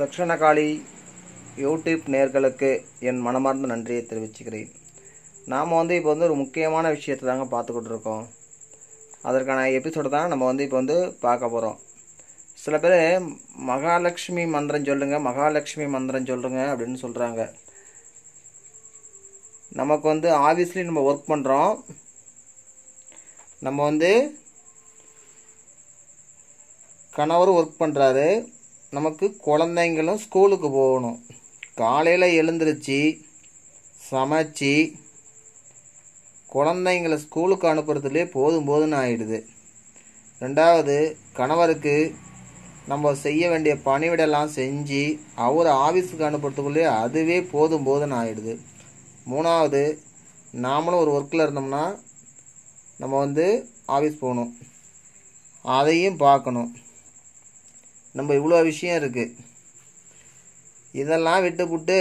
Dakshinakali YouTube நேர்களுக்கு என் மனமார்ந்த நன்றியை தெரிவிச்சுக்கிறேன். நாம் வந்து இப்போ வந்து ஒரு முக்கியமான விஷயத்தை தாங்க பார்த்துக்கிட்டு இருக்கோம். அதற்கான எபிசோடு தான் நம்ம வந்து இப்போ வந்து பார்க்க போகிறோம் சில பேர் மகாலட்சுமி மந்திரம் சொல்லுங்கள் மகாலட்சுமி மந்திரம் சொல்லுங்க அப்படின்னு சொல்கிறாங்க நமக்கு வந்து ஆஃபீஸ்லேயும் நம்ம ஒர்க் பண்ணுறோம் நம்ம வந்து கணவரும் ஒர்க் பண்ணுறாரு நமக்கு குழந்தைங்களும் ஸ்கூலுக்கு போகணும். காலையில் எழுந்திருச்சு சமைச்சு குழந்தைங்கள ஸ்கூலுக்கு அனுப்புறதுலே போதும் போதும்னு ஆயிடுது. ரெண்டாவது கணவருக்கு நம்ம செய்ய வேண்டிய பணிவிடெல்லாம் செஞ்சு அவர் ஆஃபீஸுக்கு அனுப்புறதுக்குள்ளே அதுவே போதும் போதும்னு ஆயிடுது. மூணாவது நாமளும் ஒரு ஒர்க்கில் இருந்தோம்னா நம்ம வந்து ஆஃபீஸ் போகணும். அதையும் பார்க்கணும். நம்ம இவ்வளோ விஷயம் இருக்குது இதெல்லாம் விட்டுப்புட்டு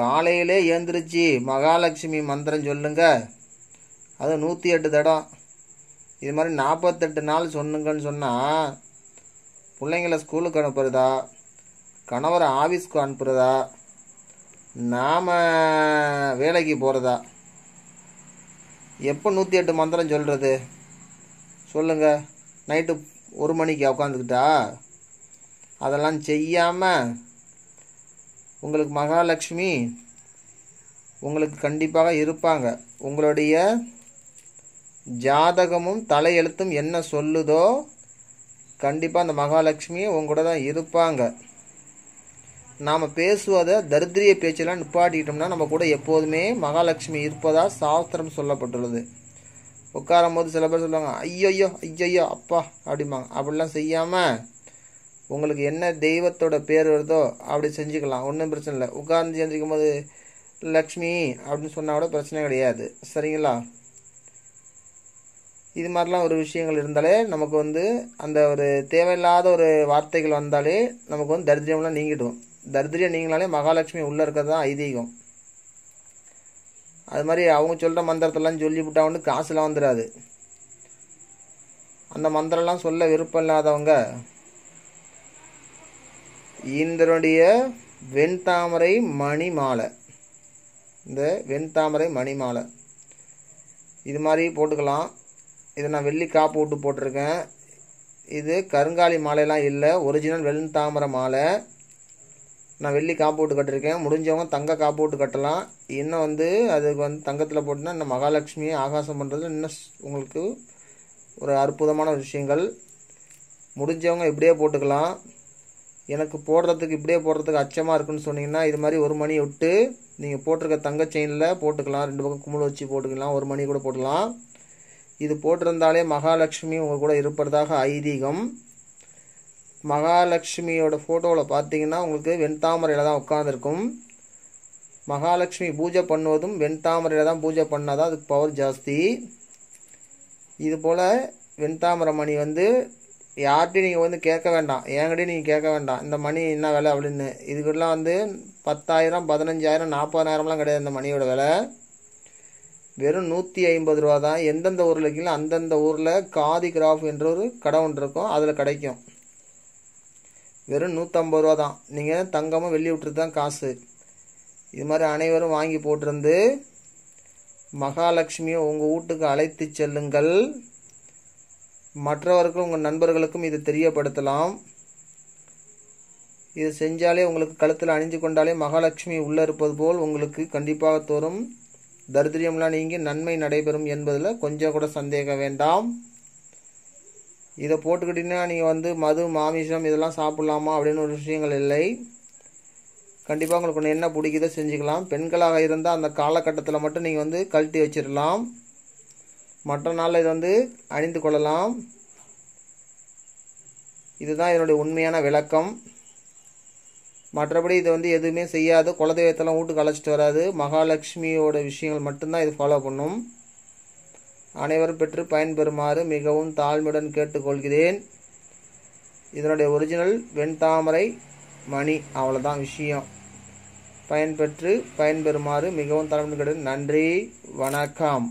காலையிலே ஏந்திரிச்சு மகாலட்சுமி மந்திரம் சொல்லுங்க. அது நூற்றி எட்டு தடம். இது மாதிரி நாற்பத்தெட்டு நாள் சொன்னுங்கன்னு சொன்னால் பிள்ளைங்கள ஸ்கூலுக்கு அனுப்புறதா? கணவரை ஆஃபீஸ்க்கு அனுப்புகிறதா நாம் வேலைக்கு போகிறதா எப்போ நூற்றி எட்டு மந்திரம் சொல்கிறது சொல்லுங்கள் நைட்டு ஒரு மணிக்கு உட்காந்துக்கிட்டா அதெல்லாம் செய்யாமல் உங்களுக்கு மகாலட்சுமி உங்களுக்கு கண்டிப்பாக இருப்பாங்க. உங்களுடைய ஜாதகமும் தலையெழுத்தும் என்ன சொல்லுதோ கண்டிப்பாக அந்த மகாலட்சுமி உங்களோட தான் இருப்பாங்க. நாம் பேசுவதை தரித்திரிய பேச்செல்லாம் நிப்பாட்டிக்கிட்டோம்னா நம்ம கூட எப்போதுமே மகாலட்சுமி இருப்பதாக சாஸ்திரம் சொல்லப்பட்டுள்ளது. உட்காரும் போது சில பேர் சொல்லுவாங்க ஐயோயோ ஐயோயோ அப்பா அப்படிம்பாங்க. அப்படிலாம் செய்யாமல் உங்களுக்கு என்ன தெய்வத்தோட பேர் வருதோ அப்படி செஞ்சுக்கலாம். ஒன்றும் பிரச்சனை இல்லை. உட்கார்ந்து செஞ்சுக்கும் போது லக்ஷ்மி அப்படின்னு சொன்னால் கூட பிரச்சனை கிடையாது. சரிங்களா? இது மாதிரிலாம் ஒரு விஷயங்கள் இருந்தாலே நமக்கு வந்து அந்த ஒரு தேவையில்லாத ஒரு வார்த்தைகள் வந்தாலே நமக்கு வந்து தரித்திரம்லாம் நீங்கிடும். தரித்திரியம் நீங்களாலே மகாலட்சுமி உள்ளே இருக்கிறது தான் ஐதீகம். அது மாதிரி அவங்க சொல்கிற மந்திரத்தெல்லாம் சொல்லிவிட்டா வந்து காசுலாம் வந்துடாது அந்த மந்திரம்லாம் சொல்ல விருப்பம் இல்லாதவங்க இந்தனுடைய வெண்தாமரை மணி மாலை இந்த வெண்தாமரை மணி மாலை இது மாதிரி போட்டுக்கலாம். இதை நான் வெள்ளி காப்பு விட்டு போட்டிருக்கேன். இது கருங்காலி மாலையெல்லாம் இல்லை ஒரிஜினல் வெண்தாமரை மாலை. நான் வெள்ளி காப்பு கட்டிருக்கேன். முடிஞ்சவங்க தங்க காப்பு கட்டலாம். இன்னும் வந்து அதுக்கு வந்து தங்கத்தில் போட்டுனா இந்த மகாலட்சுமியை ஆகாசம் பண்ணுறது இன்னும் உங்களுக்கு ஒரு அற்புதமான விஷயங்கள். முடிஞ்சவங்க இப்படியே போட்டுக்கலாம். எனக்கு போடுறதுக்கு இப்படியே போடுறதுக்கு அச்சமாக இருக்குன்னு சொன்னீங்கன்னா இது மாதிரி ஒரு மணி விட்டு நீங்கள் போட்டிருக்க தங்க செயினில் போட்டுக்கலாம். ரெண்டு பக்கம் கும்பல் வச்சு போட்டுக்கலாம். ஒரு மணி கூட போட்டுக்கலாம். இது போட்டிருந்தாலே மகாலட்சுமி உங்கள் கூட இருப்பதாக ஐதீகம். மகாலட்சுமியோட ஃபோட்டோவில் பார்த்தீங்கன்னா உங்களுக்கு வெண்தாமரையில் தான் உட்காந்துருக்கும் மகாலட்சுமி பூஜை பண்ணுவதும் வெண்தாமரையில் தான் பூஜை பண்ணால் தான் அதுக்கு பவர் ஜாஸ்தி. இது போல் வெண்தாமரை மணி வந்து யார்கிட்டையும் நீங்கள் வந்து கேட்க வேண்டாம். என்கிட்டயும் நீங்கள் கேட்க வேண்டாம். இந்த மணி என்ன விலை அப்படின்னு. இதுக்கெல்லாம் வந்து பத்தாயிரம் பதினஞ்சாயிரம் நாற்பதாயிரம்லாம் கிடையாது இந்த மணியோட விலை. வெறும் நூற்றி ஐம்பது ரூபா தான் எந்தெந்த ஊரில் இருக்கீங்களோ அந்தந்த ஊரில் காதி கிராஃப் என்ற ஒரு கடை ஒன்று இருக்கும். அதில் கிடைக்கும். வெறும் நூற்றம்பது ரூபா தான். நீங்கள் தங்கமும் வெள்ளி விட்டுறது தான் காசு. இது மாதிரி அனைவரும் வாங்கி போட்டிருந்து மகாலட்சுமியை உங்கள் வீட்டுக்கு அழைத்து செல்லுங்கள். மற்றவருக்கும் உங்கள் நண்பர்களுக்கும் இது தெரியப்படுத்தலாம். இது செஞ்சாலே உங்களுக்கு கழுத்தில் அணிஞ்சு கொண்டாலே மகாலட்சுமி உள்ளே இருப்பது போல் உங்களுக்கு கண்டிப்பாக தோறும். தரித்திரியம்லாம் நீங்கி நன்மை நடைபெறும் என்பதில் கொஞ்சம் கூட சந்தேகம் வேண்டாம். இதை போட்டுக்கிட்டீங்கன்னா நீங்கள் வந்து மது மாமிசம் இதெல்லாம் சாப்பிட்லாமா அப்படின்னு ஒரு விஷயங்கள் இல்லை. கண்டிப்பாக உங்களுக்கு ஒன்று என்ன பிடிக்குதோ செஞ்சுக்கலாம். பெண்களாக இருந்தால் அந்த காலகட்டத்தில் மட்டும் நீங்கள் வந்து கழட்டி வச்சிடலாம். மற்ற நாளில் இதை வந்து அணிந்து கொள்ளலாம். இதுதான் இதனுடைய உண்மையான விளக்கம். மற்றபடி இது வந்து எதுவுமே செய்யாது. குலதெய்வத்தெல்லாம் வீட்டுக்கு அழைச்சிட்டு வராது. மகாலட்சுமியோட விஷயங்கள் மட்டும்தான் இது ஃபாலோ பண்ணும். அனைவரும் பெற்று பயன்பெறுமாறு மிகவும் தாழ்மையுடன் கேட்டுக்கொள்கிறேன். இதனுடைய ஒரிஜினல் வெண்தாமரை மணி அவ்வளோதான் விஷயம். பயன்பெற்று பயன்பெறுமாறு மிகவும் தாழ்மையுடன் நன்றி வணக்கம்.